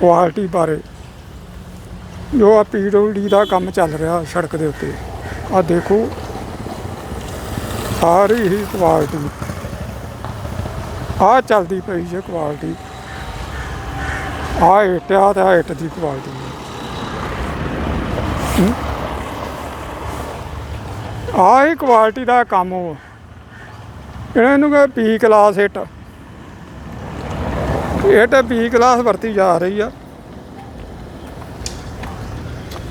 Quality ਬਾਰੇ। ਜੋ ਆ ਪੀਡਬਲਯੂਡੀ ਦਾ ਕੰਮ ਚੱਲ ਰਿਹਾ ਸੜਕ ਦੇ ਉੱਤੇ, ਆ ਦੇਖੋ। ਸਾਰੀ ਹੀ ਕੁਆਲਿਟੀ। ਆ ਚੱਲਦੀ ਪਈ ਜੇ ਕੁਆਲਿਟੀ। ਆ ਇੱਟ, ਆ ਤੇ ਆ ਇੱਟ ਦੀ ਕੁਆਲਿਟੀ ਆ ਹੀ ਕੁਆਲਿਟੀ ਦਾ ਕੰਮ ਉਹ। ਇਹਨਾਂ ਨੂੰ ਕਹੇ ਪੀ ਕਲਾਸ ਇੱਟ। ਇਹ ਤਾਂ ਬੀ ਕਲਾਸ ਵਰਤੀ ਜਾ ਰਹੀ ਆ।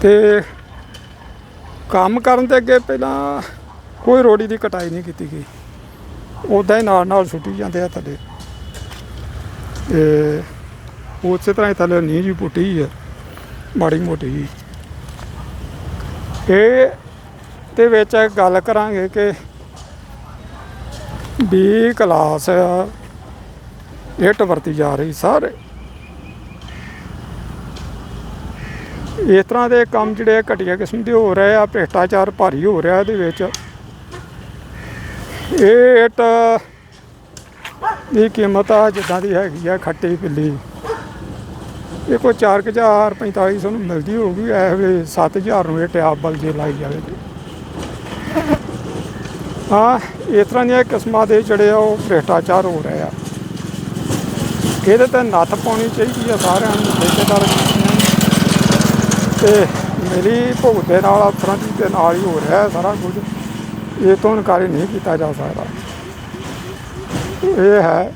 ਤੇ ਕੰਮ ਕਰਨ ਦੇ ਅੱਗੇ ਪਹਿਲਾਂ ਕੋਈ ਰੋੜੀ ਦੀ ਕਟਾਈ ਨਹੀਂ ਕੀਤੀ ਗਈ। ਉਦਾਂ ਹੀ ਨਾਲ ਨਾਲ ਸੁੱਟੀ ਜਾਂਦੇ ਆ ਥੱਲੇ। ਤੇ ਉਸੇ ਤਰ੍ਹਾਂ ਹੀ ਥੱਲੇ ਨੀਂਹ ਜੀ ਪੁੱਟੀ ਆ, ਮਾੜੀ ਮੋਟੀ ਜੀ ਇਹ ਤੇ ਵਿੱਚ ਗੱਲ ਕਰਾਂਗੇ ਕਿ ਬੀ ਕਲਾਸ ਇੱਟ ਵਰਤੀ ਜਾ ਰਹੀ ਸਾਰੇ। ਇਸ ਤਰ੍ਹਾਂ ਦੇ ਕੰਮ ਜਿਹੜੇ ਘਟੀਆ ਕਿਸਮ ਦੇ ਹੋ ਰਹੇ ਆ, ਭ੍ਰਿਸ਼ਟਾਚਾਰ ਭਾਰੀ ਹੋ ਰਿਹਾ ਇਹਦੇ ਵਿੱਚ। ਇਹ ਇੱਟ ਦੀ ਕੀਮਤ ਆ ਜਿੱਦਾਂ ਦੀ ਹੈਗੀ ਆ, ਖੱਟੀ ਪਿੱਲੀ ਇਹ ਕੋਈ 4000 4500 ਨੂੰ ਮਿਲਦੀ ਹੋਊਗੀ, ਇਹ ਵੇਲੇ 7000 ਨੂੰ ਇਹ ਟੈਪ ਬਲ ਜੇ ਲਾਈ ਜਾਵੇ। ਤੇ ਹਾਂ, ਇਸ ਤਰ੍ਹਾਂ ਦੀਆਂ ਕਿਸਮਾਂ ਦੇ ਜਿਹੜੇ ਆ ਉਹ ਭ੍ਰਿਸ਼ਟਾਚਾਰ ਹੋ ਰਹੇ ਆ। ਇਹਦੇ ਤੇ ਨੱਥ ਪਾਉਣੀ ਚਾਹੀਦੀ ਆ ਸਾਰਿਆਂ ਨੂੰ, ਠੇਕੇਦਾਰ ਤੇ ਮੇਰੀ ਭੁਗਤ ਦੇ ਨਾਲ, ਅਫਸਰਾਂ ਦੀ ਦੇ ਨਾਲ ਹੀ ਹੋ ਰਿਹਾ ਸਾਰਾ ਕੁਝ। ਇਹ ਤੋਂ ਇਨਕਾਰੀ ਨਹੀਂ ਕੀਤਾ ਜਾ ਸਕਦਾ। ਇਹ ਹੈ